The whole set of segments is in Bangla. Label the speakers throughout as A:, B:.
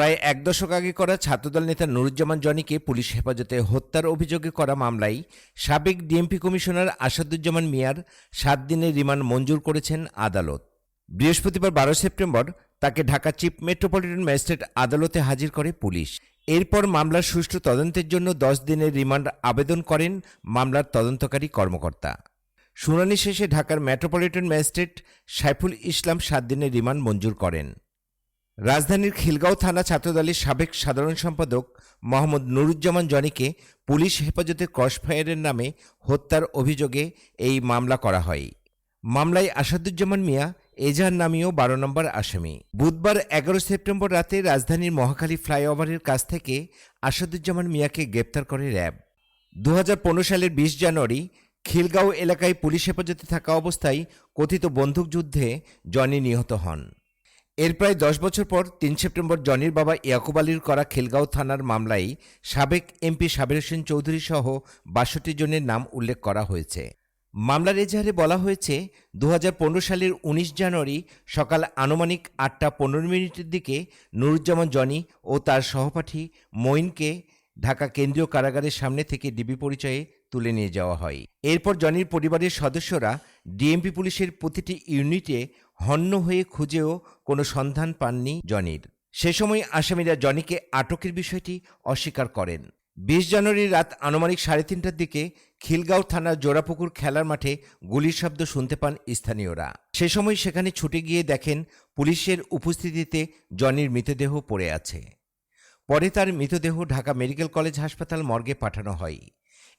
A: প্রায় এক দশক আগে করা ছাত্রদল নেতা নুরুজ্জামান জনিকে পুলিশ হেফাজতে হত্যার অভিযোগে করা মামলায় সাবেক ডিএমপি কমিশনার আসাদুজ্জামান মিয়ার সাত দিনের রিমান্ড মঞ্জুর করেছেন আদালত। বৃহস্পতিবার বারো সেপ্টেম্বর তাকে ঢাকা চিফ মেট্রোপলিটন ম্যাজিস্ট্রেট আদালতে হাজির করে পুলিশ। এরপর মামলার সুষ্ঠু তদন্তের জন্য দশ দিনের রিমান্ড আবেদন করেন মামলার তদন্তকারী কর্মকর্তা। শুনানি শেষে ঢাকার মেট্রোপলিটন ম্যাজিস্ট্রেট সাইফুল ইসলাম সাত দিনের রিমান্ড মঞ্জুর করেন। রাজধানীর খিলগাঁও থানা ছাত্রদলের সাবেক সাধারণ সম্পাদক মোহাম্মদ নুরুজ্জামান জনিকে পুলিশ হেফাজতে ক্রসফায়ারের নামে হত্যার অভিযোগে এই মামলা করা হয়। মামলায় আসাদুজ্জামান মিয়া এজাহার নামীয় বারো নম্বর আসামি। বুধবার এগারো সেপ্টেম্বর রাতে রাজধানীর মহাখালী ফ্লাইওভারের কাছ থেকে আসাদুজ্জামান মিয়াকে গ্রেপ্তার করে র্যাব। দু হাজার পনেরো সালের বিশ জানুয়ারি খিলগাঁও এলাকায় পুলিশ হেফাজতে থাকা অবস্থায় কথিত বন্দুকযুদ্ধে জনি নিহত হন। এর প্রায় দশ বছর পর তিন সেপ্টেম্বর জনির বাবা ইয়াকুব আলীর করা খিলগাঁও থানার মামলায় সাবেক এমপি সাবের হোসেন চৌধুরী সহ বাষট্টি জনের নাম উল্লেখ করা হয়েছে। মামলার এজাহারে বলা হয়েছে দু হাজার পনেরো সালের ১৯ জানুয়ারি সকাল আনুমানিক আটটা পনেরো মিনিটের দিকে নুরুজ্জামান জনি ও তার সহপাঠী মঈনকে ঢাকা কেন্দ্রীয় কারাগারের সামনে থেকে ডিবি পরিচয়ে তুলে নিয়ে যাওয়া হয়। এরপর জনির পরিবারের সদস্যরা ডিএমপি পুলিশের প্রতিটি ইউনিটে হন্য হয়ে খুঁজেও কোনো সন্ধান পাননি জনির। সে সময় আসামিরা জনিকে আটকের বিষয়টি অস্বীকার করেন। বিশ জানুয়ারি রাত আনুমানিক সাড়ে তিনটার দিকে খিলগাঁও থানার জোড়াপুকুর খেলার মাঠে গুলির শব্দ শুনতে পান স্থানীয়রা। সে সময় সেখানে ছুটে গিয়ে দেখেন পুলিশের উপস্থিতিতে জনির মৃতদেহ পড়ে আছে। পরে তার মৃতদেহ ঢাকা মেডিকেল কলেজ হাসপাতাল মর্গে পাঠানো হয়।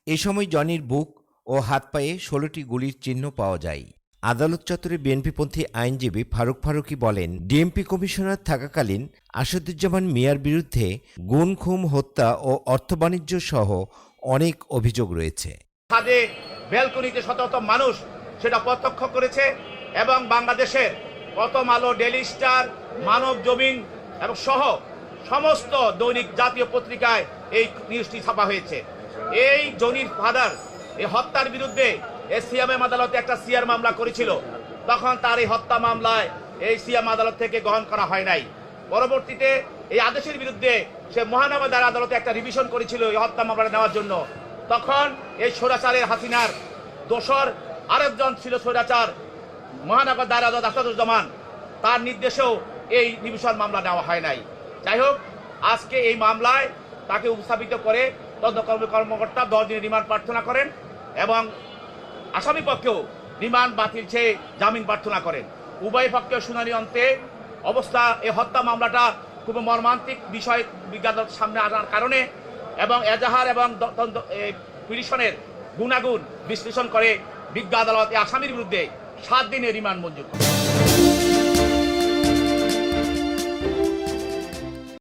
A: এ সময় জনির বুক ও হাত পায়ে ষোলোটি গুলির চিহ্ন পাওয়া যায়। আদালত চত্বরে বিএনপিপন্থী আইনজীবী ফারুক ফারুকি বলেন, ডিএমপি কমিশনার থাকাকালীন আসাদুজ্জামান মিয়ার বিরুদ্ধে গুণ খুম হত্যা ও অর্থবাণিজ্য সহ অনেক অভিযোগ রয়েছে।
B: ছাদে ব্যালকনিতে শত শত মানুষ সেটা প্রত্যক্ষ করেছে এবং বাংলাদেশের প্রথম আলো ডেলি স্টার, মানব জমিন এবং সহ সমস্ত দৈনিক জাতীয় পত্রিকায় এই নিউজটি ছাপা হয়েছে। এই জনির ফাদার, এই হত্যার বিরুদ্ধে এই আদালতে একটা সিয়ার মামলা করেছিল। তখন তার এই হত্যা মামলায় এই সিএম আদালত থেকে গ্রহণ করা হয় নাই। পরবর্তীতে এই আদেশের বিরুদ্ধে সে মহানগর আদালতে একটা রিভিশন করেছিল এই হত্যা মামলাটা নেওয়ার জন্য। তখন এই সৌরাচারের হাসিনার দোসর আরেকজন ছিল স্বৈরাচার মহানগর দায়রা আদালত আসাদুজ্জামান। তার নির্দেশেও এই নিবিশন মামলা নেওয়া হয় নাই। যাই হোক, আজকে এই মামলায় তাকে উপস্থাপিত করে তদন্ত কর্ম- কর্মকর্তা দশ দিনের রিমান্ড প্রার্থনা করেন এবং আসামি পক্ষেও রিমান্ড বাতিল চেয়ে জামিন প্রার্থনা করেন উভয় পক্ষে শুনানি অন্তে অবস্থা, এ হত্যা মামলাটা খুব মর্মান্তিক বিষয় বিজ্ঞান সামনে আনার কারণে এবং এজাহার এবং পিটিশনের গুণাগুণ বিশ্লেষণ করে বিজ্ঞা আদালত আসামির বিরুদ্ধে সাত দিনের রিমান্ড মঞ্জুর করে।